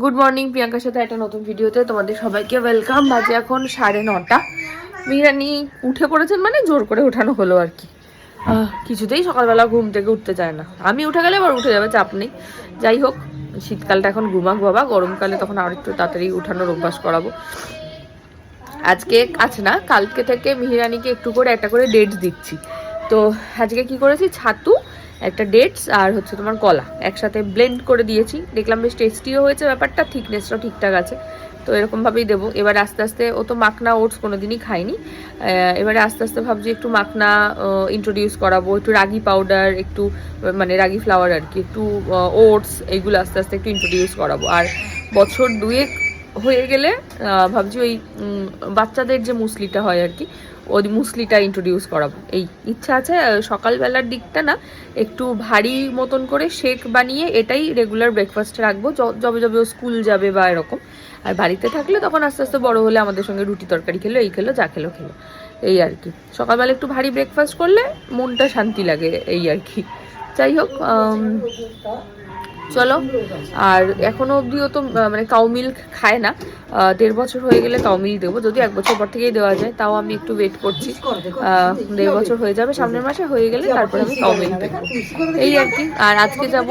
Good morning প্রিয়াঙ্কার সাথে একটা নতুন ভিডিওতে তোমাদের সবাইকে ওয়েলকাম বাজে এখন সাড়ে নটা। মিরানি উঠে পড়েছেন মানে জোর করে ওঠানো হলো আর কি। কিছুতেই সকালবেলা ঘুম থেকে উঠতে চায় না। আমি উঠে গেলে আবার উঠে যাবে, চাপ নেই। যাই হোক, শীতকালটা এখন ঘুমাক বাবা, গরমকালে তখন আর একটু তাড়াতাড়ি উঠানোর অভ্যাস করাবো। আজকে আছে না, কালকে থেকে মিহিরানিকে একটু করে একটা করে ডেট দিচ্ছি। তো আজকে কি করেছি? ছাতু একটা ডেটস আর হচ্ছে তোমার কলা। একসাথে ব্লেন্ড করে দিয়েছি। দেখলাম বেশ টেস্টিও হয়েছে ব্যাপারটা থিকনেসটাও ঠিকঠাক আছে। তো এরকমভাবেই দেবো। এবার আস্তে আস্তে ও তো মাখনা ওটস কোনো দিনই আহ, এবারে আস্তে আস্তে ভাবছি একটু মাখনা ইন্ট্রোডিউস করাবো। একটু রাগি পাউডার একটু মানে রাগি ফ্লাওয়ার আর কি। একটু ওটস এইগুলো আস্তে আস্তে একটু ইন্ট্রোডিউস করাবো। আর বছর দুয়েক হয়ে গেলে ভাবছি ওই বাচ্চাদের যে মুসলিটা হয় আর কি ওই মুসলিটা ইন্ট্রোডিউস করাবো। এই ইচ্ছা আছে সকালবেলার দিকটা না, একটু ভারী মতন করে শেক বানিয়ে এটাই রেগুলার ব্রেকফাস্টে রাখব যবে যবে ও স্কুল যাবে বা এরকম। আর বাড়িতে থাকলে তখন আস্তে আস্তে বড় হলে আমাদের সঙ্গে রুটি তরকারি খেলো, এই খেলো, যা খেলো খেলো। এই আর কি। সকালবেলা একটু ভারী ব্রেকফাস্ট করলে মনটা শান্তি লাগে, এই আর কি। যাই হোক চলো। আর এখনও অবধিও তো মানে কাউ মিল্ক খায় না। দেড় বছর হয়ে গেলে কাউ মিল্ক দেবো। যদি এক বছর পর থেকেই দেওয়া যায়, তাও আমি একটু ওয়েট করছি। দেড় বছর হয়ে যাবে, সামনের মাসে হয়ে গেলে তারপরে আমি কাউ মিল্ক দেবো। এই আর কি। আর আজকে যাব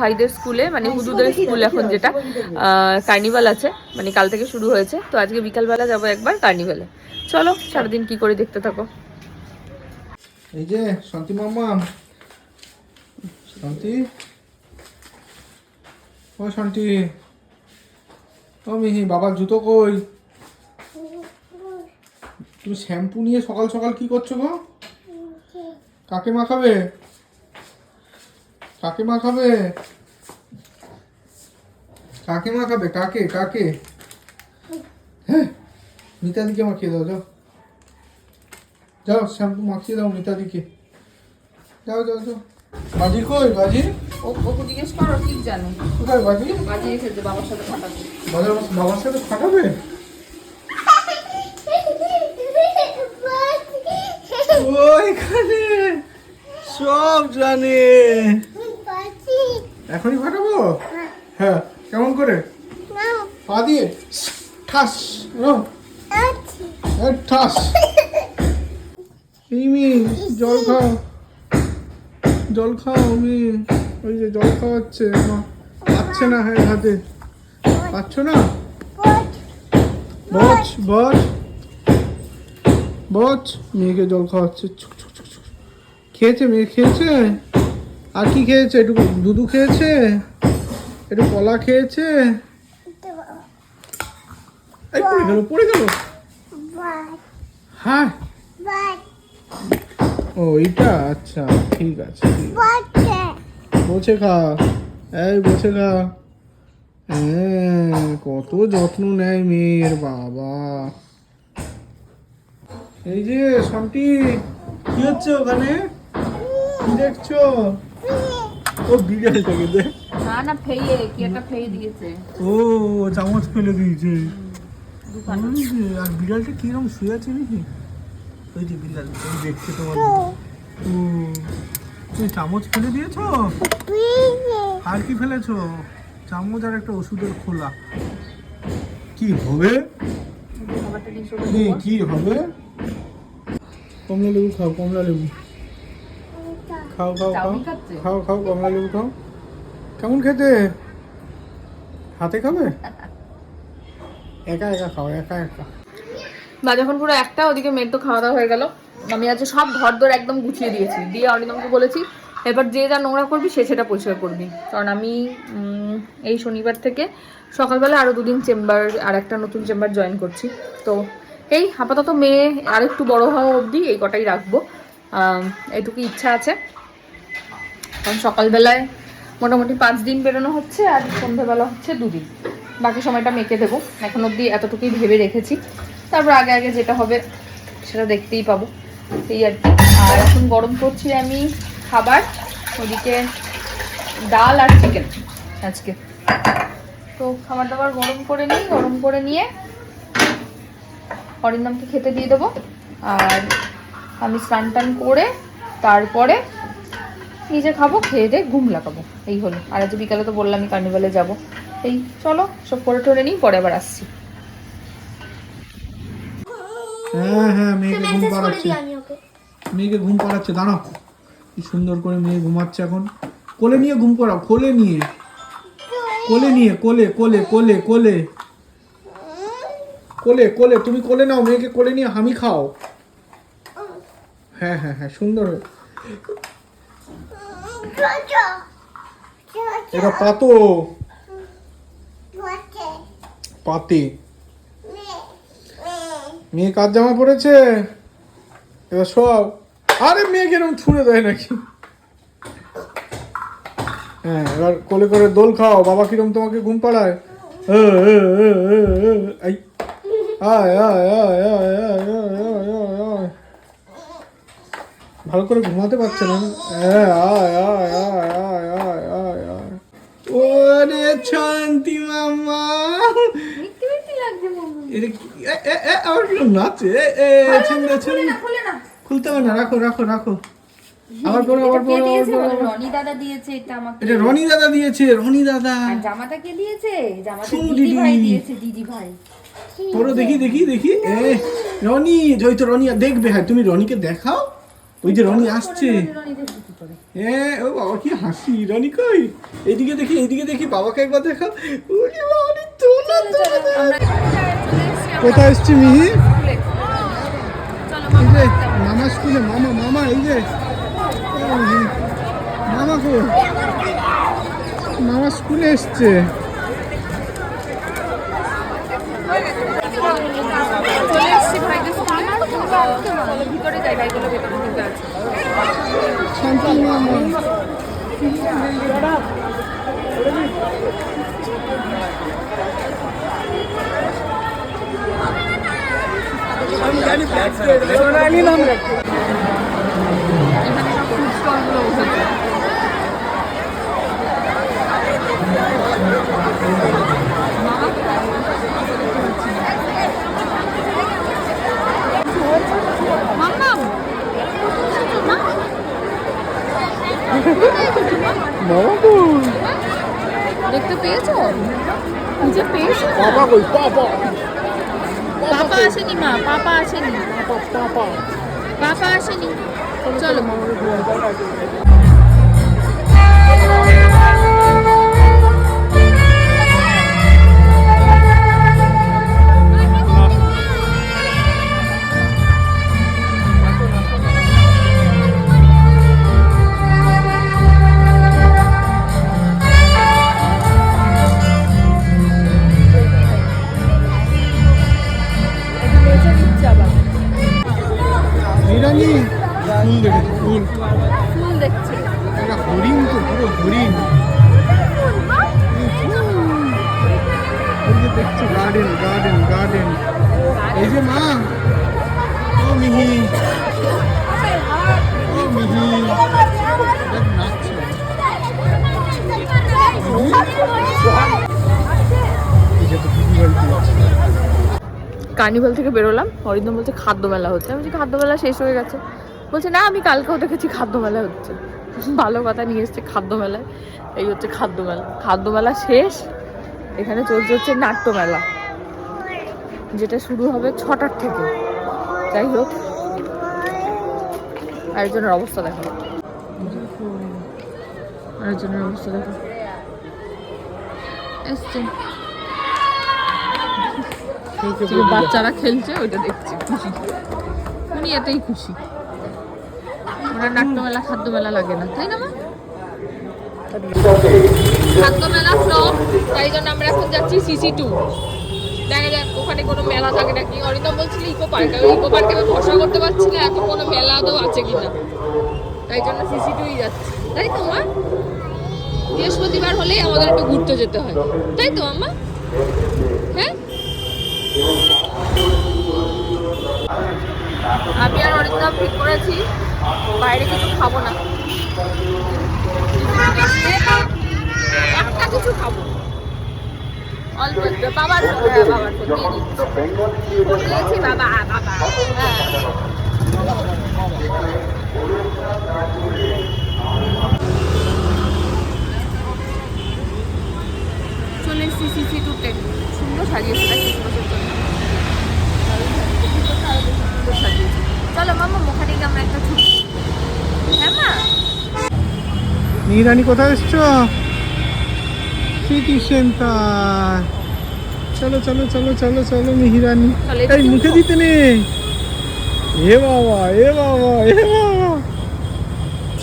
ভাইদের স্কুলে মানে হুদুদের স্কুল এখন যেটা। কার্নিভাল আছে মানে কাল থেকে শুরু হয়েছে। তো আজকে বিকালবেলা যাব একবার কার্নিভালে চলো, সারাদিন কি করে দেখতে থাকো। এই যে, শান্তি মামা শান্তি। ও শান্তি ও মিহি বাবার জুতো কই? তুমি শ্যাম্পু নিয়ে সকাল সকাল কি করছ গো? কাকে মাখাবে? কাকে মাখাবে? কাকে মাখাবে? কাকে? কাকে? হ্যাঁ মিতাদিকে মাখিয়ে দাও, যাও। যাও, শ্যাম্পু মাখিয়ে দাও মিতাদিকে। যাও যাও যাও। বাজি কই? বাজি ও ওকে জিজ্ঞেস করো ঠিক জানো। কোথায় বাজি বাজি রেখেছে বাবার সাথে বাবার সাথে ফাটাবে ও এখানে সব জানে। এখনই ফাটাবো হ্যাঁ কেমন করে? পা দিয়ে ঠাস ও, ঠাস। মিমি জল খাও। জল খাও মি ওই যে জল খাওয়াচ্ছে পাচ্ছে না হ্যাঁ হাতে। পাচ্ছ না? বচ বচ বচ মেয়েকে জল খাওয়াচ্ছে। খেয়েছে মেয়ে খেয়েছে? আর কি খেয়েছে? একটু দুধু খেয়েছে? একটু কলা খেয়েছে? এই পড়ে গেল পড়ে গেল। হ্যাঁ। ও এইটা? আচ্ছা ঠিক আছে ঠিক আছে। বসে খা এই বসে খা হ্যাঁ কত যত্ন নেয় মেয়ের বাবা। এই যে শান্তি কি হচ্ছে ওখানে? কি দেখছ? ও বিড়ালটাকে দেখ। না না ফেইয়ে কি একটা ফেই দিয়েছে। ও চামচ ফেলে দিয়েছে। আর বিড়ালটা কীরকম শুয়ে আছে নাকি? ওই যে বিড়াল দেখছে তোমার। ও তুমি চামচ ফেলে দিয়েছ? আর কি ফেলেছো? চামচ আর একটা ওষুধের খোলা। কি হবে? কি হবে? কমলা লেবু খাও কমলা লেবু খাও খাও। খাও খাও খাও কমলা লেবু খাও। কেমন খেতে? হাতে খাবে? একা একা খাও একা একা। বা যখন পুরো একটা ওদিকে মেয়ের তো খাওয়া দাওয়া হয়ে গেল। আমি আজকে সব ঘর দর একদম গুছিয়ে দিয়েছি। দিয়ে অরিন্দমকে বলেছি এবার যে যা নোংরা করবি সে সেটা পরিষ্কার করবি। কারণ আমি এই শনিবার থেকে সকালবেলা আরও দুদিন চেম্বার আর একটা নতুন চেম্বার জয়েন করছি। তো এই আপাতত মেয়ে আর একটু বড় হওয়া অবধি এই কটাই রাখব। আম, এইটুকু ইচ্ছা আছে। কারণ সকালবেলায় মোটামুটি পাঁচ দিন বেরোনো হচ্ছে আর সন্ধ্যেবেলা হচ্ছে দুদিন। বাকি সময়টা মেকে দেবো। এখন অবধি এতটুকুই ভেবে রেখেছি। তারপর আগে আগে যেটা হবে সেটা দেখতেই পাবো। এই আর কি। আর এখন গরম করছি আমি খাবার, ওদিকে ডাল আর চিকেন আজকে। তো খাবার দাবার গরম করে নিই, গরম করে নিয়ে অরিন্দমকে খেতে দিয়ে দেবো। আর আমি স্নান টান করে তারপরে নিজে খাব, খেয়ে দিয়ে ঘুম লাগাবো। এই হলো। আর আজ বিকালে তো বললাম আমি কার্নিভালে যাব। এই চলো, সব করে টরে নিই, পরে আবার আসছি। হ্যাঁ হ্যাঁ মেয়েকে ঘুম পাড়াচ্ছে মেয়েকে ঘুম পাড়াচ্ছে দাঁড়াও। কি সুন্দর করে মেয়ে ঘুমাচ্ছে এখন। কোলে নিয়ে ঘুম পাড়াও কোলে নিয়ে। কোলে নিয়ে কোলে কোলে কোলে কোলে। কোলে কোলে তুমি কোলে নাও মেয়েকে কোলে নিয়ে হামি খাও। হ্যাঁ হ্যাঁ হ্যাঁ সুন্দর। এটা পাতো। পাতে। মেয়ে কার জামা পড়েছে এবার সব আরে মেয়ে কেরম ছুঁড়ে দেয় নাকি হ্যাঁ এবার কোলে করে দোল খাও বাবা কিরম তোমাকে ঘুম পাড়ায় ভালো করে ঘুমাতে পারছে না শান্তি মামা নাচে। খুলতে হবে না রাখো রাখো রাখো আবার পরে আবার পরে আবার পরে আবার। রনি দাদা দিয়েছে এটা আমাকে এটা রনি দাদা দিয়েছে রনি দাদা আর জামাটা কে দিয়েছে জামাটা দিদি ভাই দিয়েছে দিদি ভাই পরে দেখি দেখি দেখি এ রনি তো রনি আর দেখবে হ্যাঁ তুমি রনিকে দেখাও ওই যে রনি আসছে এ ও বাবা কি হাসি রনি কই? এইদিকে দেখি এইদিকে দেখি বাবাকে একবার দেখাও ওরে বাবা তোলা। কোথায় এসছি মিহি? মামা স্কুলে মামা মামা এই যে। মামা কো? মামা স্কুলে এসছে। চলে এসছি ভাইকে ভিতরে যাই ভাইগুলো ভেতরে ঢুকে আছে। Continuamos. সোনালি নাম রাখি ফুড মামা কো দেখতে পেয়েছ? খুঁজে পেয়েছ? বাবা কই? বাবা পাপা আসেনি মা পাপা আসেনি। পাপা আসেনি। চলো। ফুল। ফুল দেখছে। এটা হরিণ তো পুরো হরিণ। এই ফুল। এই যে দেখছ গার্ডেন গার্ডেন গার্ডেন এই যে মা ও মিহি। ও মিহি। নাচছে এই যে তো দিদি বাড়িতে আছে। কার্নিভাল থেকে বেরোলাম। অরিন্দম বলছে খাদ্য মেলা হচ্ছে। আমি বলছি খাদ্য মেলা শেষ হয়ে গেছে। বলছে না আমি কালকেও দেখেছি খাদ্য মেলা হচ্ছে। ভালো কথা নিয়ে এসছে খাদ্য মেলায় এই হচ্ছে খাদ্য মেলা খাদ্য মেলা শেষ। এখানে চলছে হচ্ছে নাট্য মেলা যেটা শুরু হবে ছটার থেকে। যাই হোক আরেকজনের অবস্থা দেখো। আরেকজনের অবস্থা দেখো। এসছে। বাচ্চারা খেলছে ওইটা দেখছি। খুশি উনি এতেই খুশি। ওনার নাট্যমেলা খাদ্য মেলা লাগে না। তাই না, মা? খাদ্য মেলা ফ্লপ তাই জন্য আমরা এখন যাচ্ছি সিসি টু দেখা যাক, ওখানে কোনো মেলা থাকে নাকি অরিন্দম বলছিল ইকো পার্ক ইকো পার্কে আমি ভরসা করতে পারছি না, এখন কোনো মেলা আদৌ আছে কিনা তাই জন্য সিসি টুই যাচ্ছি। তাই তো, মা? বৃহস্পতিবার হলেই আমাদের একটু ঘুরতে যেতে হয়। তাই তো, আম্মা? হ্যাঁ? আমি আর অরিন্দম ঠিক করেছি, বাইরে কিছু খাব না। একটা কিছু খাব। বাবার হ্যাঁ বাবার বাবা বাবা হ্যাঁ চলে এসেছি, সিসি টুতে। সুন্দর সাজিয়েছে দারুণ সাজিয়েছে। ভিতরটা আরও বেশি সুন্দর সাজিয়েছে। চলো মামা ওখানে গিয়ে আমরা একটা ছবি হ্যাঁ মা? মিহিরানি কোথায় এসছো? City centre. চলো চলো চলো চলো চলো মিহিরানি এই মুখে? দিতে নেই। এ বাবা এ বাবা এ বাবা।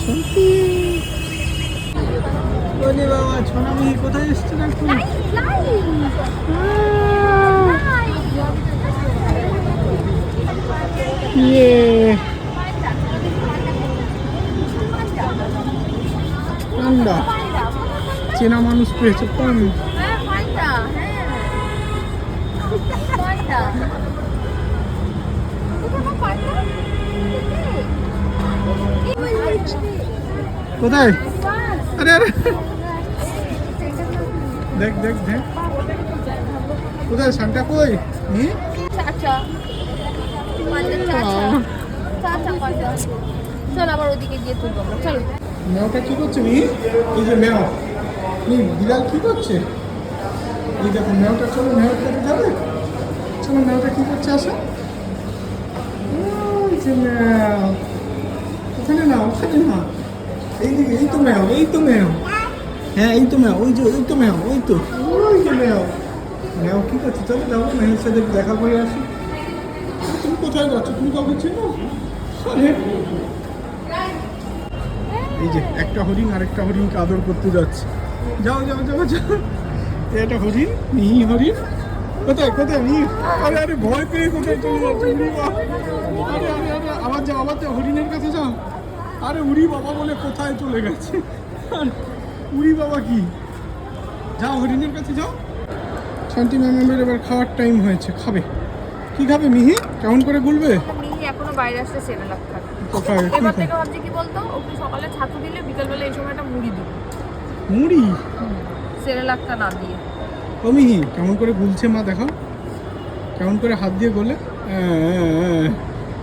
শান্তি বাবা কোথায় এসছো দেখো? ইয়ে। পান্ডা। চেনা মানুষ পেয়েছে, পান্ডা। কোথায়? আরে আরে। দেখ দেখ দেখ। কোথায় সান্টা কই? হুম চাচা পান্ডা চাচা চাচা পান্ডা চল আবার ওদিকে গিয়ে তুলবো আমরা চলো। মেওটা কি করছে মি? এই যে মেও মি বিড়াল কি করছে? এই দেখো চলো যাবে চলো কি করছে আসো। ওখানে না ওখানে না এইদিকে এই তো এই তো হ্যাঁ এই তো ওই যে ওই তো ওই তো। ওই যে কি করছে? চলো যাব মেয়ের সাথে দেখা করে আসি। তুমি কোথায় যাচ্ছ? তুমি কাউকে চেনো? আরে। এই যে, একটা হরিণ আরেকটা হরিণকে আদর করতে যাচ্ছে। যাও যাও যাও যাও। একটা হরিণ, মিহি হরিণ। কোথায় কোথায়, মিহি? আরে আরে, ভয় পেয়ে কোথায় চলে যাচ্ছে? উড়ি আরে আরে আরে আবার যাও আবার যাও, হরিণের কাছে যাও। আরে, উড়ি বাবা বলে কোথায় চলে গেছে? উড়ি বাবা কি? যাও, হরিণের কাছে যাও। শান্তি ম্যামের এবার খাওয়ার টাইম হয়েছে। খাবে। কি খাবে, মিহি? কেমন করে গুলবে মিহি এখনও বাইরে সেরে লাগতে কোথায় এবার থেকে ভাবছি কি বলতো ওকে সকালে ছাতু দিলে বিকেলবেলা এই সময় একটা মুড়ি দিই মুড়ি? সেরেলাকটা না দিয়ে। ও মিহি কেমন করে গুলছে মা দেখাও। কেমন করে হাত দিয়ে গোলে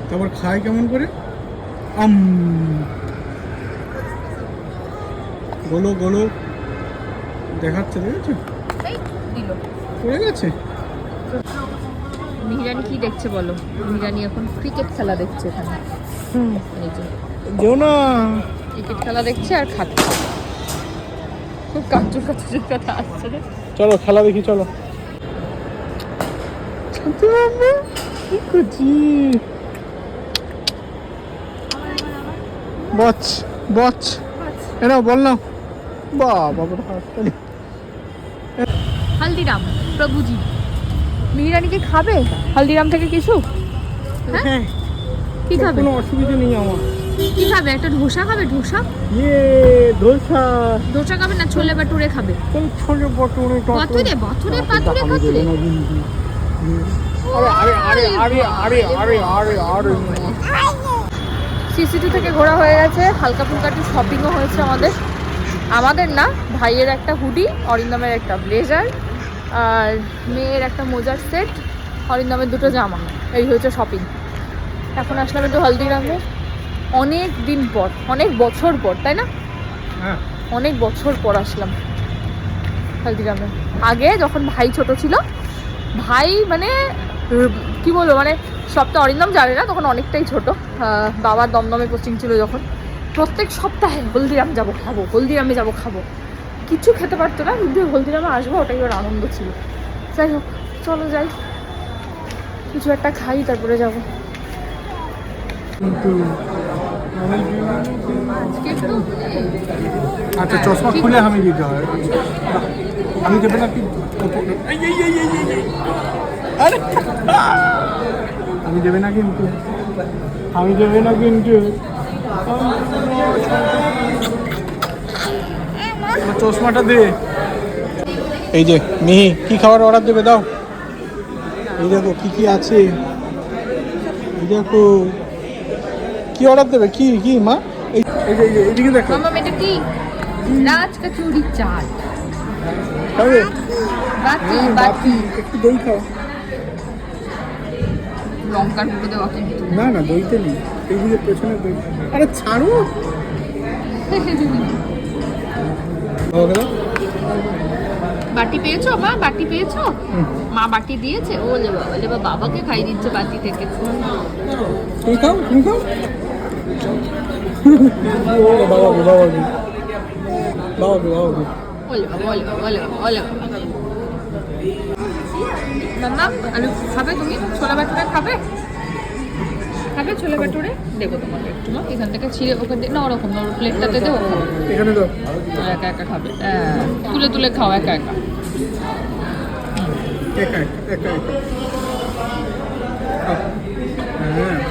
তারপর খায় কেমন করে? আম। গোলো গোলো। দেখাচ্ছে দেখেছ? পড়ে গেছে? মিহিরানি কি দেখছে বলো? মিহিরানি এখন ক্রিকেট খেলা দেখছে এখানে। এই যে। যেও না ক্রিকেট খেলা দেখছে আর খাচ্ছে। খুব কথা আসছে চলো খেলা দেখি চলো। কি করছি? বচ বচ। বল না বাবা হালদিরাম প্রভুজি। মিহিরানি কি খাবে? হালদিরাম থেকে কিছু? হ্যাঁ? হ্যাঁ। কি খাবে? কোনো অসুবিধা নেই আমার। কি খাবে? একটা ধোসা খাবে? ধোসা? ইয়ে ধোসা। ধোসা খাবে না ছোলে বাটুরে খাবে? ওই ছোলে বটুরে বাতুরে বাতুরে বাতুরে বাতুরে আরে আরে আরে আরে আরে আরে আরে আরে। সিসিটি থেকে ঘোরা হয়ে গেছে। হালকা ফুলকা একটু শপিংও হয়েছে আমাদের। আমাদের না ভাইয়ের একটা হুডি অরিন্দমের একটা ব্লেজার আর মেয়ের একটা মোজার সেট। অরিন্দমের দুটো জামা এই হয়েছে শপিং এখন আসলাম একটু হলদিরামে। অনেক দিন পর অনেক বছর পর তাই না? হ্যাঁ। অনেক বছর পর আসলাম হলদিরামে। আগে যখন ভাই ছোট ছিল ভাই মানে কি বলব মানে সবটা অরিন্দম জানে না তখন অনেকটাই ছোট। বাবার দমদমে কোচিং ছিল যখন। প্রত্যেক সপ্তাহে হলদিরাম যাব খাব হলদিরামে যাব খাব। কিছু খেতে পারতো না কিন্তু হলদিরামে আসব ওটাই ওর আনন্দ ছিল। যাই হোক চলো যাই। কিছু একটা খাই তারপরে যাব। কিন্তু আচ্ছা চশমা খুলে আমি দিতে হয়। আমি দেবে না কি! আমি দেবে না কিন্তু। আমি দেবে না কিন্তু। চশমাটা দে। এই যে মিহি কি খাবার অর্ডার দেবে দাও? এই দেখো কি কি আছে। এই দেখো। কি অর্ডার দেবে? কি কি মা? এই এই যে এইদিকে দেখো। মামা এটা কি? রাজ কচুরি চাট। খাবে হ্যাঁ, একটু দই খাও। লঙ্কার গুঁড়ো দেওয়া কিন্তু না না দইতে নেই। এইদিকে পেছনে দই। আরে ছাড়ো। গেল? বাটি পেয়েছ মা? বাটি পেয়েছ? মা বাটি দিয়েছে? ও লে বাবা লে বাবা, বাবাকে খাই দিচ্ছে বাটি থেকে। তুমি খাও তুমি খাও। ও বাবা বাবা বাবা বাবা ওলে বাবা, ওলে বাবা, ওলে বাবা, ওলে বাবা। মাম্মা আলু খাবে তুমি? ছোলা বাটুরে খাবে? খাবে ছোলা বাটুরে দেবো তোমাকে একটু মা। এখান থেকে ছিঁড়ে ওখান থেকে না ওরকম না ওর প্লেটটাতে দেবো এখানে দাও একা একা খাবে। হ্যাঁ, তুলে তুলে খাও একা একা। একা একা একা।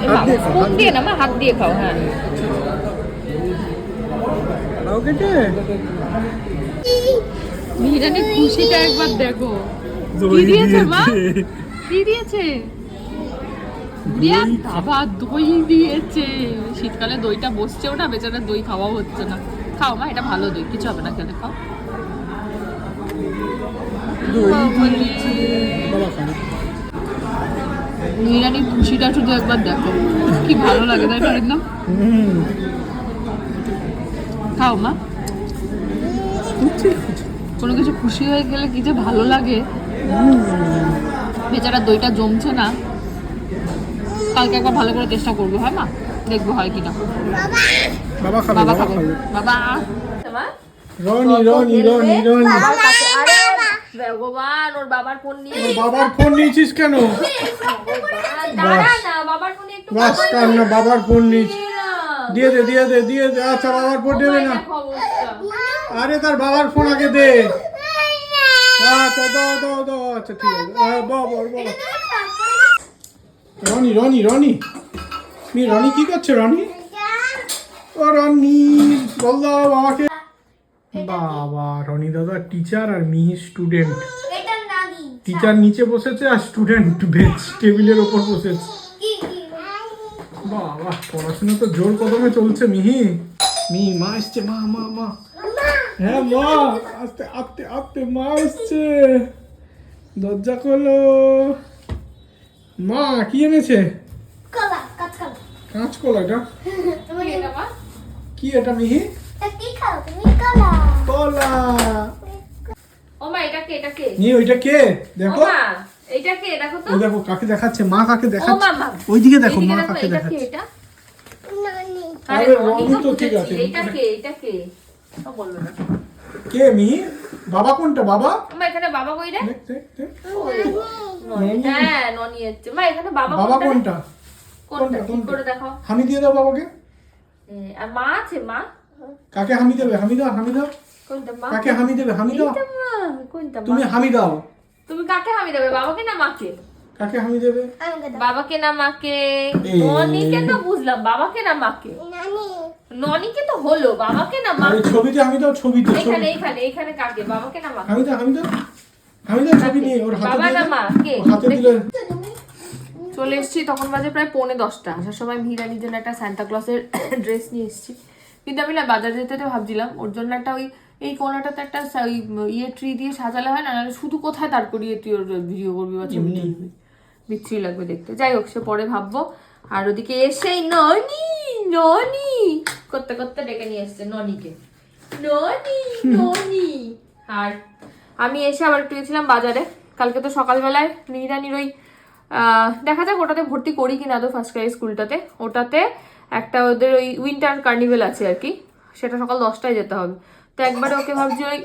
একা হ্যাঁ হাত দিয়ে না মা হাত দিয়ে খাও হ্যাঁ। খুশিটা একবার দেখো। দই দিয়েছে। মা? কি দিয়েছে? বিরাট বাবা দই দিয়েছে। শীতকালে দইটা বসছেও না বেচারা দই খাওয়া হচ্ছে না। খাও মা এটা ভালো দই কিছু হবে না খেলে খাও। মিহিরানির খুশিটা শুধু একবার দেখো। কি ভালো লাগে তাই না একদম খাও মা। কোনো কিছু খুশি হয়ে গেলে কি যে ভালো লাগে? বেচারা দইটা জমছে না। কালকে একবার ভালো করে চেষ্টা করব হ্যাঁ মা? দেখব হয় কিনা। বাবা খাবে বাবা বাবা খাবে। বাবা। রনি রনি রনি রনি। আরে ভগবান ওর বাবার ফোন নিয়ে বাবার ফোন নিয়েছিস কেন? বাবার ফোনে একটু বাস বাবার ফোন নিয়েছিস দিয়ে দে দিয়ে দে দিয়ে দে। আচ্ছা বাবার ফোন দেবে না। আরে তার বাবার ফোন আগে দে। আচ্ছা দাও দাও দাও। আচ্ছা ঠিক আছে। আহ, বাবা বাবা রনি রনি রনি। মি রনি কি করছে, রনি? ও রনি, বল দাও বাবাকে বাবা, রনি দাদা টিচার আর মিহি স্টুডেন্ট টিচার নিচে বসেছে আর স্টুডেন্ট বেঞ্চ টেবিলের ওপর বসেছে। বাবা, পড়াশোনা তো জোর কদমে চলছে, মিহি। মি, মা এসছে, মা মা মা। হ্যাঁ মা, আস্তে আস্তে আস্তে, মা এসছে। দরজা খোলো। মা কি এনেছে? কলা কাঁচকলা কাঁচ কলা এটা? তুমি কি এটা মিহি? এটা কি খাও? তুমি কলা। কলা। ও মা এটা কে এটা কে? নি ওইটা কে? দেখো। এটা কে? দেখো তো। দেখো কাকে দেখাচ্ছে? মা কাকে দেখাচ্ছে? ওইদিকে দেখো মা কাকে এটা দেখাচ্ছে? এটা নানি। আরে আরে, রনি রনি তো তো ঠিক আছে। এটা কে এটা কে? বলল না। কে মিহি বাবা কোনটা বাবা? মা এখানে বাবা কই রে? দেখ দেখ দেখ। হ্যাঁ ননি হচ্ছে। মা এখানে বাবা বাবা কোনটা কোনটা? ঠিক করে দেখাও? হামি দিয়ে দাও বাবাকে। আর মা আছে মা? কাকে হামি দেবে? হামি দাও হামি দাও। কোনটা মা? কাকে হামি দেবে? হামি দাও। কোনটা মা? তুমি হামি দাও। তুমি কাকে হামি দেবে বাবাকে না মাকে? কাকে হামি দেবে? বাবাকে না মাকে। ননিকে তো বুঝলাম বাবাকে না মাকে? নানি। ননিকে তো হলো বাবাকে না মাকে ছবিতে হামি দাও ছবিতে এখানে এখানে এখানে কাকে বাবাকে না মাকে হামি দাও হামি দাও হামি দাও ছবি নিয়ে ওর হাতে বাবা না মা কে? হাতে দিলে চলে এসেছি তখন বাজে প্রায় পৌনে দশটা। আসার সময় ভিরানির জন্য একটা সান্তা ক্লসের ড্রেস নিয়ে এসেছি। কিন্তু আমি না বাজার যেতে যেতে ভাবছিলাম ওর জন্য একটা ওই এই কোনাটাতে একটা ওই ইয়ে ট্রি দিয়ে সাজালে হয় না নাহলে শুধু কোথায় দাঁড় করিয়ে তুই ওর ভিডিও করবি বা ছবি তুলবি? বিচ্ছিরি লাগবে দেখতে। যাই হোক সে পরে ভাববো। আর ওদিকে এসেই ননি ননি। করতে করতে ডেকে নিয়ে এসছে ননিকে। ননি ননি। আর আমি এসে আবার একটু গেছিলাম বাজারে। কালকে তো সকালবেলায় মিহিরানির ওই দেখা যাক ওটাতে ভর্তি করি কিনা তো ফার্স্ট ক্রাই স্কুলটাতে। ওটাতে একটা ওদের ওই উইন্টার কার্নিভেল আছে আর কি। সেটা সকাল দশটায় যেতে হবে। তো একবারে ওকে ভাবছি ওই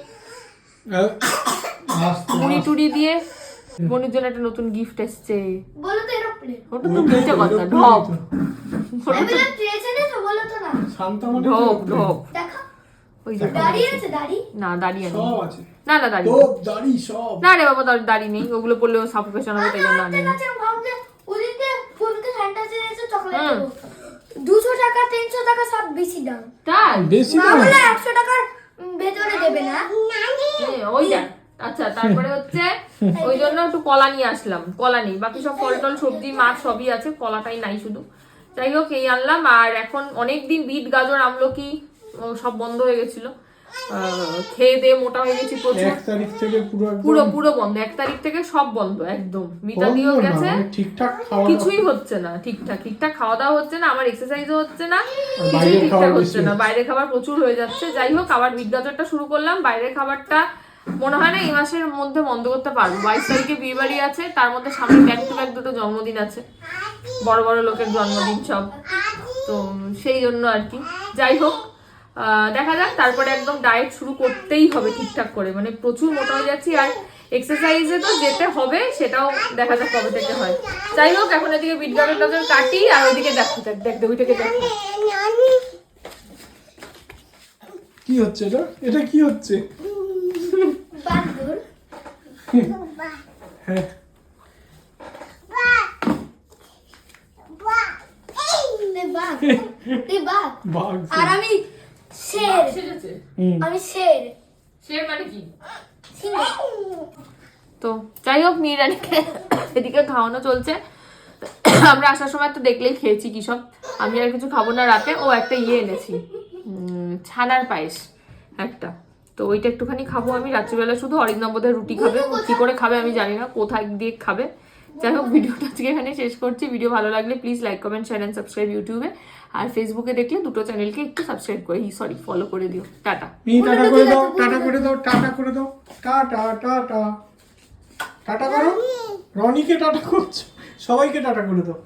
মুড়ি টুড়ি দিয়ে বোনের জন্য একটা নতুন গিফট এসছে। বলো তো এরোপ্লেন ওটা কথা ঢপ। মানে ঢপ ঢপ। ওই যে দাড়ি আছে দাড়ি না দাঁড়িয়ে আছে। না না দাঁড়িয়ে টোপ দাড়ি সব। না রে বাবা দাঁড়িয়ে নেই। ওগুলো পড়লেও সাফোকেশন হবে তাই জন্য আনি দুশো টাকা তিনশো টাকা সব বেশি দাম। তাই? বেশি না না একশো টাকার ভেতরে দেবে না। হ্যাঁ, ওইটা আচ্ছা তারপরে হচ্ছে ওই জন্য একটু কলা নিয়ে আসলাম। কলা নেই বাকি সব ফল টল সবজি মাছ সবই আছে কলাটাই নাই শুধু। যাই হোক এই আনলাম আর এখন অনেক দিন বিট গাজর আমলকি সব বন্ধ হয়ে গেছিল। খেয়ে দিয়ে মোটা হয়ে গেছি প্রচুর। এক তারিখ থেকে পুরো পুরো পুরো বন্ধ এক তারিখ থেকে সব বন্ধ একদম। বন্ধ না, গেছে। মানে ঠিকঠাক খাওয়া কিছুই হচ্ছে না ঠিকঠাক ঠিকঠাক খাওয়া দাওয়া হচ্ছে না আমার এক্সারসাইজও হচ্ছে না কিছুই ঠিকঠাক হচ্ছে না। বাইরের খাবার প্রচুর হয়ে যাচ্ছে। যাই হোক আবার বিট গাজরটা শুরু করলাম। বাইরের খাবারটা মনে হয় না এই মাসের মধ্যে বন্ধ করতে পারব। বাইশ তারিখে বিয়ে বাড়ি আছে তার মধ্যে সামনে ব্যাক টু ব্যাক দুটো জন্মদিন আছে। বড় বড় লোকের জন্মদিন সব। তো সেই জন্য আর কি। যাই হোক দেখা যাক তারপরে একদম ডায়েট শুরু করতেই হবে ঠিকঠাক করে। মানে প্রচুর মোটা হয়ে যাচ্ছি আর এক্সারসাইজে তো যেতে হবে সেটাও দেখা যাক কবে থেকে হয়। যাই হোক এখন এদিকে বিট গাজর কাটি আর ওইদিকে দেখ দেখ দেখ, ওইটাকে দেখো। কি হচ্ছে এটা? এটা কি হচ্ছে? বান্দর। হ্যাঁ। এই বাঘ। এই বাঘ। বাঘ। আর আমি শের। আমি শের। সে মানে কি? তো যাই হোক মিরানিকে এদিকে খাওয়ানো চলছে। আমরা আসার সময় তো দেখলেই খেয়েছি কি সব। আমি আর কিছু খাব না রাতে। ও একটা ইয়ে এনেছি। ছানার পায়েস। একটা। তো ওইটা একটুখানি খাব আমি। রাত্রিবেলা শুধু অরিন্দম বোধহয় রুটি খাবে। কি করে খাবে আমি জানি না কোথায় দিয়ে খাবে। যাই হোক ভিডিওটা আজকে এখানে শেষ করছি। ভিডিও ভালো লাগলে please like comment share and subscribe ইউটিউবে আর ফেসবুকে দেখলে দুটো চ্যানেলকে একটু সাবস্ক্রাইব করে সরি ফলো করে দিও। টাটা। টাটা করে দাও। টাটা করে দাও। টাটা করে দাও। Tata tata. টাটা করো। রনিকে টাটা করছ। সবাইকে টাটা করে দাও।